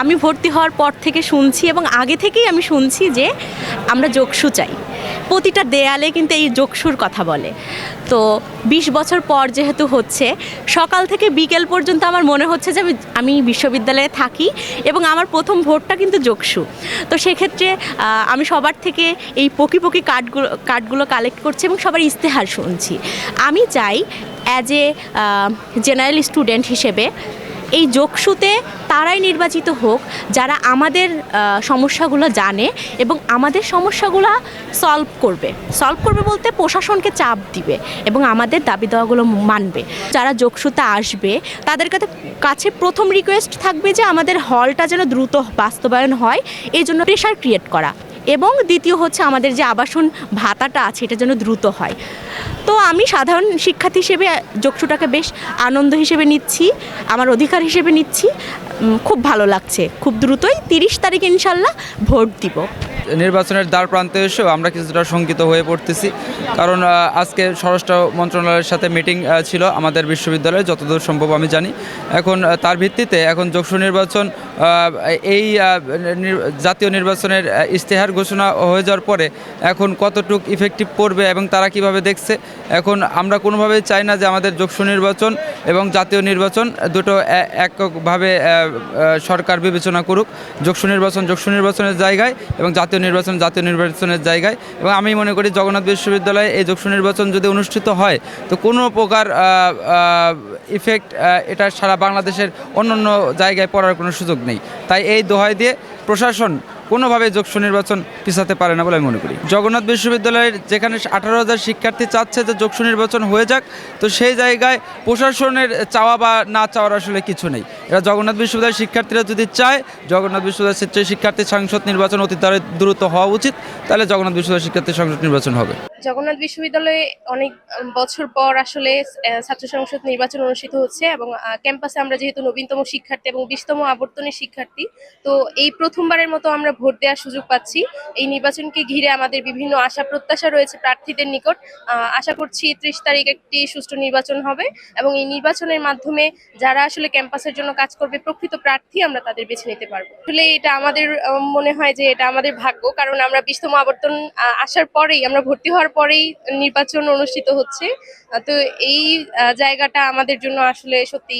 আমি ভর্তি হওয়ার পর থেকে শুনছি এবং আগে থেকেই আমি শুনছি যে আমরা যোগসু চাই। প্রতিটা দেয়ালে কিন্তু এই যোগসুর কথা বলে। তো বিশ বছর পর যেহেতু হচ্ছে, সকাল থেকে বিকেল পর্যন্ত আমার মনে হচ্ছে যে আমি আমি বিশ্ববিদ্যালয়ে থাকি এবং আমার প্রথম ভোটটা কিন্তু যোগসু তো সেক্ষেত্রে আমি সবার থেকে এই পকি পকি কার্ডগুলো কার্ডগুলো কালেক্ট করছি এবং সবার ইস্তেহার শুনছি। আমি চাই অ্যাজ এ জেনারেল স্টুডেন্ট হিসেবে এই যোগসুতে তারাই নির্বাচিত হোক, যারা আমাদের সমস্যাগুলো জানে এবং আমাদের সমস্যাগুলো সলভ করবে। সলভ করবে বলতে প্রশাসনকে চাপ দিবে এবং আমাদের দাবি দেওয়াগুলো মানবে। যারা যোগসুতে আসবে, তাদের কাছে কাছে প্রথম রিকোয়েস্ট থাকবে যে আমাদের হলটা যেন দ্রুত বাস্তবায়ন হয়, এই জন্য প্রেশার ক্রিয়েট করা। এবং দ্বিতীয় হচ্ছে আমাদের যে আবাসন ভাতাটা আছে, এটা যেন দ্রুত হয়। আমি সাধারণ শিক্ষার্থী হিসেবে যোগসুটাকে বেশ আনন্দ হিসেবে নিচ্ছি, আমার অধিকার হিসেবে নিচ্ছি। খুব ভালো লাগছে। খুব দ্রুতই তিরিশ তারিখ ইনশাল্লাহ ভোট দিব। নির্বাচনের দ্বার প্রান্তে এসেও আমরা কিছুটা শঙ্কিত হয়ে পড়তেছি। কারণ আজকে স্বরাষ্ট্র মন্ত্রণালয়ের সাথে মিটিং ছিল আমাদের বিশ্ববিদ্যালয়ে, যতদূর সম্ভব আমি জানি। এখন তার ভিত্তিতে এখন যোগসু নির্বাচন এই জাতীয় নির্বাচনের ইশতেহার ঘোষণা হয়ে যাওয়ার পরে এখন কতটুক ইফেক্টিভ পড়বে এবং তারা কীভাবে দেখছে, এখন আমরা কোনোভাবেই চাই না যে আমাদের যোগসু নির্বাচন এবং জাতীয় নির্বাচন দুটো এককভাবে সরকার বিবেচনা করুক। যোগসু নির্বাচন যোগসু নির্বাচনের জায়গায় এবং জাতীয় নির্বাচন জাতীয় নির্বাচনের জায়গায়। এবং আমি মনে করি জগন্নাথ বিশ্ববিদ্যালয়ে এই যোগসু নির্বাচন যদি অনুষ্ঠিত হয়, তো কোনো প্রকার ইফেক্ট এটা সারা বাংলাদেশের অন্য অন্য জায়গায় পড়ার কোনো সুযোগ নেই। তাই এই দোহাই দিয়ে প্রশাসন কোনোভাবে যোগসু নির্বাচন পিছাতে পারে না বলে আমি মনে করি। জগন্নাথ বিশ্ববিদ্যালয়ের যেখানে আঠারো হাজার শিক্ষার্থী চাচ্ছে যে যোগসু নির্বাচন হয়ে যাক, তো সেই জায়গায় প্রশাসনের চাওয়া বা না চাওয়ার আসলে কিছু নেই। এরা জগন্নাথ বিশ্ববিদ্যালয়ের শিক্ষার্থীরা যদি চায়, জগন্নাথ বিশ্ববিদ্যালয়ের শিক্ষার্থী সাংসদ নির্বাচন অতি দ্রুত হওয়া উচিত, তাহলে জগন্নাথ বিশ্ববিদ্যালয়ের শিক্ষার্থী সংসদ নির্বাচন হবে। জগন্নাথ বিশ্ববিদ্যালয়ে অনেক বছর পর আসলে ছাত্র সংসদ নির্বাচন অনুষ্ঠিত হচ্ছে এবং ক্যাম্পাসে আমরা যেহেতু নবীনতম শিক্ষার্থী এবং বিশতম আবর্তনের শিক্ষার্থী, তো এই প্রথমবারের মতো আমরা ভোট দেওয়ার সুযোগ পাচ্ছি। এই নির্বাচনকে ঘিরে আমাদের বিভিন্ন আশা প্রত্যাশা রয়েছে প্রার্থীদের নিকট। আশা করছি ত্রিশ তারিখ একটি সুষ্ঠু নির্বাচন হবে এবং এই নির্বাচনের মাধ্যমে যারা আসলে ক্যাম্পাসের জন্য কাজ করবে প্রকৃত প্রার্থী আমরা তাদের বেছে নিতে পারব। আসলে এটা আমাদের মনে হয় যে এটা আমাদের ভাগ্য, কারণ আমরা বিশতম আবর্তন আসার পরেই আমরা ভর্তি হওয়ার পরেই নির্বাচন অনুষ্ঠিত হচ্ছে। তো এই জায়গাটা আমাদের জন্য আসলে সত্যি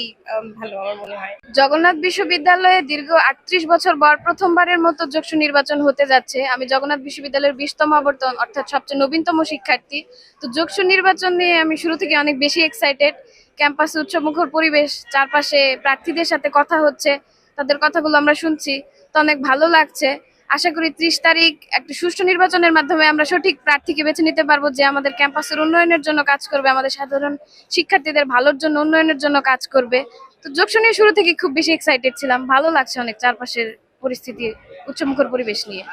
ভালো আমার মনে হয়। জগন্নাথ বিশ্ববিদ্যালয়ে দীর্ঘ আটত্রিশ বছর পর প্রথমবারের মতো যোগসু নির্বাচন হতে যাচ্ছে। আমি জগন্নাথ বিশ্ববিদ্যালয়ের বিশতম আবর্তন, অর্থাৎ সবচেয়ে নবীনতম শিক্ষার্থী। তো যোগসু নির্বাচন নিয়ে আমি শুরু থেকে অনেক বেশি এক্সাইটেড ক্যাম্পাসে উৎসবমুখর পরিবেশ, চারপাশে প্রার্থীদের সাথে কথা হচ্ছে, তাদের কথাগুলো আমরা শুনছি। তো অনেক ভালো লাগছে। আশা করি ত্রিশ তারিখ একটা সুষ্ঠু নির্বাচনের মাধ্যমে আমরা সঠিক প্রার্থীকে বেছে নিতে পারব যে আমাদের ক্যাম্পাসের উন্নয়নের জন্য কাজ করবে, আমাদের সাধারণ শিক্ষার্থীদের ভালোর জন্য, উন্নয়নের জন্য কাজ করবে। তো যোগসু নিয়ে শুরু থেকে খুব বেশি এক্সাইটেড ছিলাম। ভালো লাগছে অনেক চারপাশের পরিস্থিতি, উচ্চমুখর পরিবেশ নিয়ে।